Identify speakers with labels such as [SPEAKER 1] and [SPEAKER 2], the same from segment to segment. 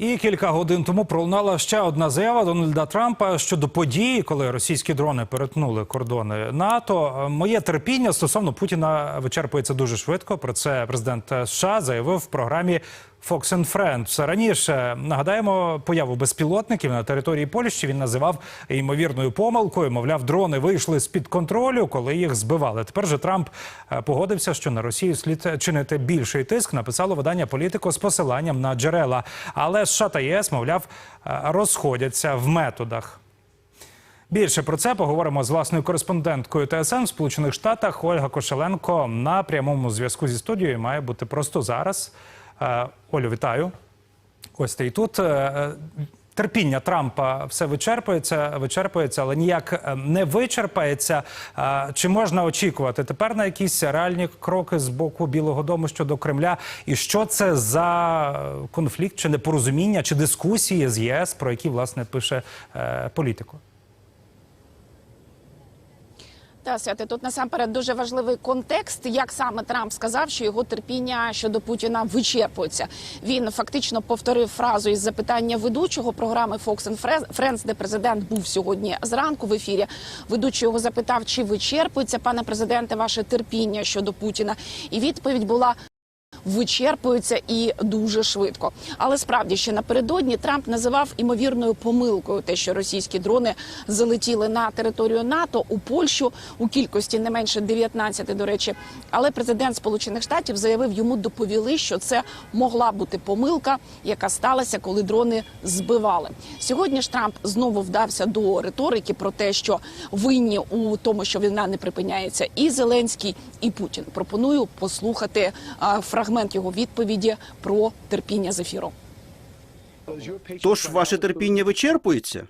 [SPEAKER 1] І кілька годин тому пролунала ще одна заява Дональда Трампа щодо події, коли російські дрони перетнули кордони НАТО. Моє терпіння стосовно Путіна вичерпується дуже швидко. Про це президент США заявив в програмі Fox and Friends. Раніше нагадаємо появу безпілотників на території Польщі. Він називав ймовірною помилкою. Мовляв, дрони вийшли з під контролю, коли їх збивали. Тепер же Трамп е, погодився, що на Росію слід чинити більший тиск. Написало видання Політико з посиланням на джерела. Але США та ЄС, мовляв, е, розходяться в методах. Більше про це поговоримо з власною кореспонденткою ТСН в Сполучених Штатах. Ольга Кошеленко на прямому зв'язку зі студією має бути просто зараз. Е, Олю, вітаю. Ось ти і тут. Е, е, Терпіння Трампа все вичерпується, вичерпується, але ніяк не вичерпається. Чи можна очікувати тепер на якісь реальні кроки з боку Білого Дому щодо Кремля? І що це за конфлікт, чи непорозуміння, чи дискусії з ЄС, про які власне пише політико?
[SPEAKER 2] Та святе тут насамперед дуже важливий контекст, як саме Трамп сказав, що його терпіння щодо Путіна вичерпується. Він фактично повторив фразу із запитання ведучого програми Fox and Friends, де президент був сьогодні зранку в ефірі. Ведучий його запитав, чи вичерпується пане президенте ваше терпіння щодо Путіна, і відповідь була. Вичерпуються і дуже швидко. Але справді ще напередодні Трамп називав імовірною помилкою те, що російські дрони залетіли на територію НАТО у Польщу у кількості не менше 19, до речі. Але президент Сполучених Штатів заявив, йому доповіли, що це могла бути помилка, яка сталася, коли дрони збивали. Сьогодні ж Трамп знову вдався до риторики про те, що винні у тому, що війна не припиняється, і Зеленський, і Путін. Пропоную послухати фрагмент його відповіді про терпіння з ефіру.
[SPEAKER 3] Тож ваше терпіння вичерпується?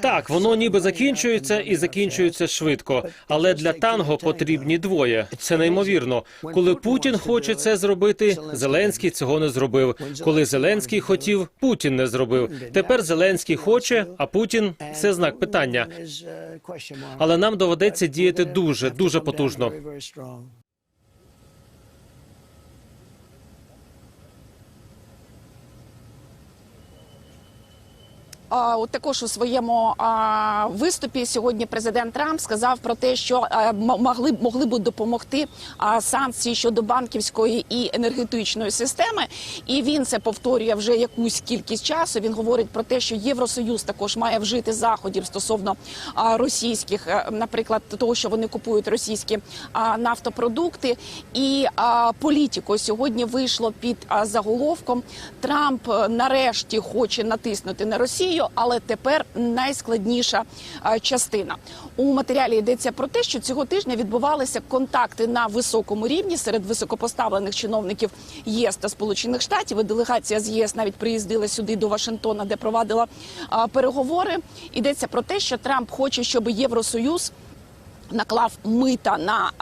[SPEAKER 4] Так, воно ніби закінчується і закінчується швидко. Але для танго потрібні двоє. Це неймовірно. Коли Путін хоче це зробити, Зеленський цього не зробив. Коли Зеленський хотів, Путін не зробив. Тепер Зеленський хоче, а Путін це знак питання. Але нам доведеться діяти дуже, дуже потужно.
[SPEAKER 2] От також у своєму виступі сьогодні президент Трамп сказав про те, що могли могли б допомогти санкції щодо банківської і енергетичної системи. І він це повторює вже якусь кількість часу. Він говорить про те, що Євросоюз також має вжити заходів стосовно російських, е, наприклад, того, що вони купують російські нафтопродукти. І а, політико сьогодні вийшло під заголовком Трамп е, нарешті хоче натиснути на Росію, але тепер найскладніша частина. У матеріалі йдеться про те, що цього тижня відбувалися контакти на високому рівні серед високопоставлених чиновників ЄС та Сполучених Штатів. І делегація з єС навіть приїздила сюди до Вашингтона, де провадила переговори. Йдеться про те, що Трамп хоче, щоб Євросоюз наклав мита на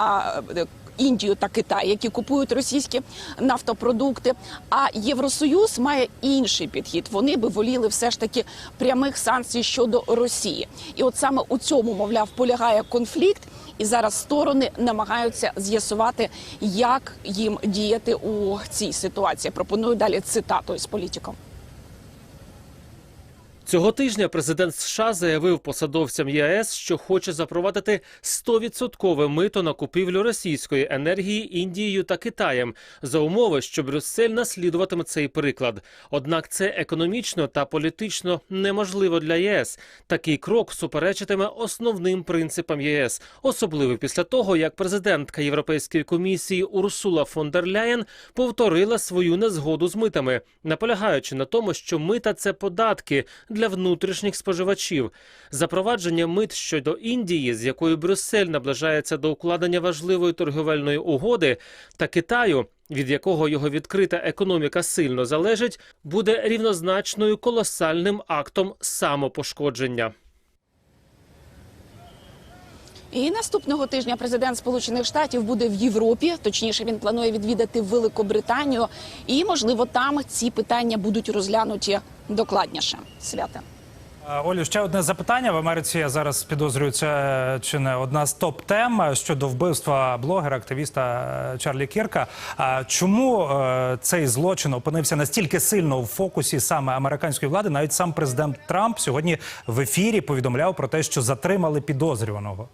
[SPEAKER 2] е, Індію та Китай, які купують російські нафтопродукти. А Євросоюз має інший підхід. Вони би воліли все ж таки прямих санкцій щодо Росії. І от саме у цьому, мовляв, полягає конфлікт. І зараз сторони намагаються з'ясувати, як їм діяти у цій ситуації. Пропоную далі цитату із політиком.
[SPEAKER 4] Цього тижня президент США заявив посадовцям ЄС, що хоче запровадити 100% мито на купівлю російської енергії Індією та Китаєм за умови, що Брюссель наслідуватиме цей приклад. Однак це економічно та політично неможливо для ЄС. Такий крок суперечитиме основним принципам ЄС, особливо після того, як президентка Європейської комісії Урсула фон дер Ляєн повторила свою незгоду з митами, наполягаючи на тому, що мита це податки для внутрішніх споживачів. Запровадження мит щодо Індії, з якою Брюссель наближається до укладення важливої торговельної угоди, та Китаю. Від якого його відкрита економіка сильно залежить, буде рівнозначною колосальним актом самопошкодження.
[SPEAKER 2] І наступного тижня президент Сполучених Штатів буде в Європі. Точніше, він планує відвідати Великобританію, і можливо там ці питання будуть розглянуті докладніше. Свята.
[SPEAKER 1] Е, Олю, ще одне запитання. В Америці я зараз підозрюю, це чи не одна з топ-тем щодо вбивства блогера, активіста е, Чарлі Кірка. Чому е, цей злочин опинився настільки сильно в фокусі саме американської влади? Навіть сам президент Трамп сьогодні в ефірі повідомляв про те, що затримали підозрюваного.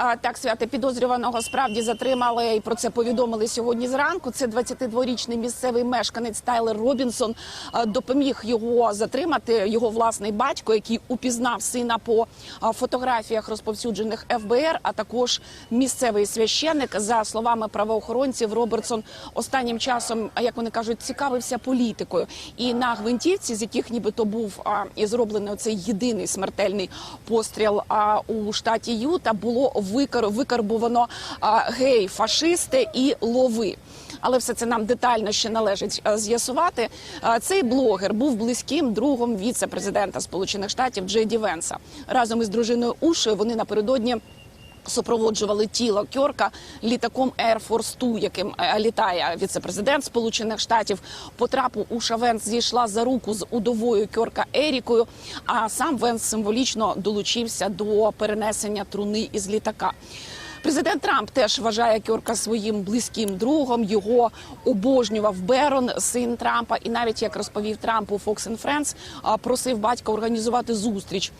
[SPEAKER 2] Так, святе підозрюваного справді затримали і про це повідомили сьогодні зранку. Це 22-річний місцевий мешканець Тайлер Робінсон. Допоміг його затримати його власний батько, який упізнав сина по фотографіях, розповсюджених ФБР, а також місцевий священник. За словами правоохоронців, Робертсон останнім часом, як вони кажуть, цікавився політикою. І на гвинтівці, з яких нібито був і зроблений оцей єдиний смертельний постріл у штаті Юта, було викар, гей, фашисти і лови. Але все це нам детально ще належить з'ясувати. Цей блогер був близьким другом віце-президента Сполучених Штатів Джеді Венса. Разом із дружиною Ушою вони напередодні. Супроводжували тіло Кьорка літаком Air Force Two, яким е, літає віце-президент Сполучених Штатів. Потрапу Уша Венс зійшла за руку з удовою Кьорка Ерікою. А сам Венс символічно долучився до перенесення труни із літака. Президент Трамп теж вважає Кьорка своїм близьким другом. Його обожнював Берон, син Трампа, і навіть як розповів Трамп у Fox and Friends, просив батька організувати зустріч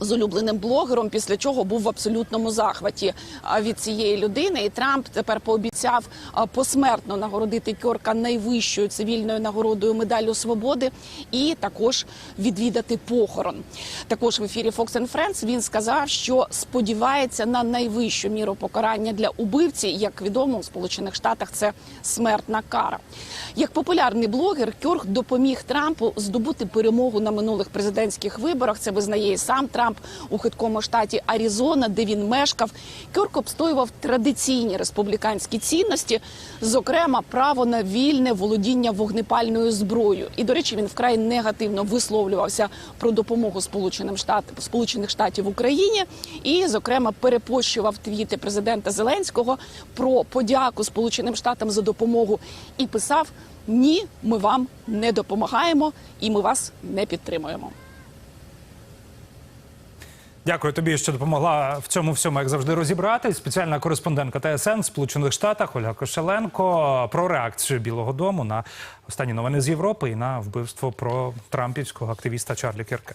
[SPEAKER 2] з улюбленим блогером, після чого був в абсолютному захваті від цієї людини. І Трамп тепер пообіцяв посмертно нагородити Кьорка найвищою цивільною нагородою медаллю свободи і також відвідати похорон. Також в ефірі Fox and Friends він сказав, що сподівається на найвищу міру покарання для убивці. Як відомо, у Сполучених Штатах це смертна кара. Як популярний блогер, Кьорк допоміг Трампу здобути перемогу на минулих президентських виборах. Це визнає і сам Трамп у хиткому штаті Аризона, де він мешкав. Кьорк обстоював традиційні республіканські цінності, зокрема право на вільне володіння вогнепальною зброєю. І до речі, він вкрай негативно висловлювався про допомогу Сполученим Штатам Сполучених Штатів Україні і, зокрема, перепощував твіти президента Зеленського про подяку Сполученим Штатам за допомогу і писав: Ні, ми вам не допомагаємо, і ми вас не підтримуємо.
[SPEAKER 1] Дякую тобі, що допомогла в цьому всьому, як завжди, розібратись. Спеціальна кореспондентка ТСН в Сполучених Штатах Ольга Кошеленко про реакцію Білого Дому на останні новини з Європи і на вбивство про трампівського активіста Чарлі Кірка.